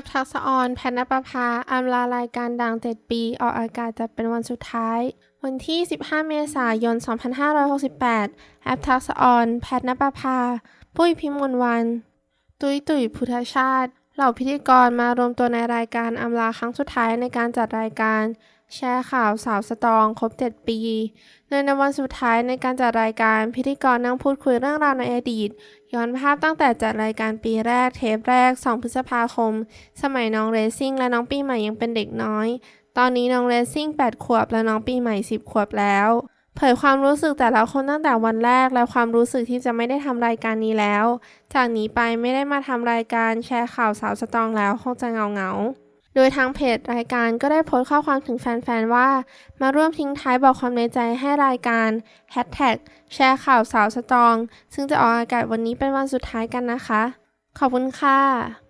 บทักษออนแพทนปภาอำลารายการดัง 7 ปี ออกอากาศจะเป็นวันสุดท้าย วันที่ 15 เมษายน 2568 แอปทักษออน แพทนปภา ปุ้ยพิมลวัน ตุ้ยตุ๋ยพุทธชาติ เหล่าพิธีกรมารวมตัวในรายการอำลาครั้งสุดท้ายในการจัดรายการ แชร์ข่าวสาวสตรองครบ 7 ปีโดยในวันสุดท้ายในการจัดรายการพิธีกรนั่งพูดคุยเรื่องราวในอดีต ย้อนภาพตั้งแต่จัดรายการปีแรกเทปแรก 2 พฤษภาคม สมัยน้องเรซิ่งและน้องปีใหม่ยังเป็นเด็กน้อย ตอนนี้น้องเรซิ่ง8ขวบและน้องปีใหม่ 10 ขวบแล้ว เผยความรู้สึกแต่ละคนตั้งแต่วันแรก และความรู้สึกที่จะไม่ได้ทำรายการนี้แล้ว จากนี้ไปไม่ได้มาทำรายการแชร์ข่าวสาวสตองแล้วคงจะเงาเงาโดยทางเพจรายการก็ได้โพสต์ข้อความถึงแฟนๆ ว่า มาร่วมทิ้งท้ายบอกความในใจให้รายการแฮชแท็กแชร์ข่าวสาวสตอง ซึ่งจะออกอากาศวันนี้เป็นวันสุดท้ายกันนะคะ ขอบคุณค่ะ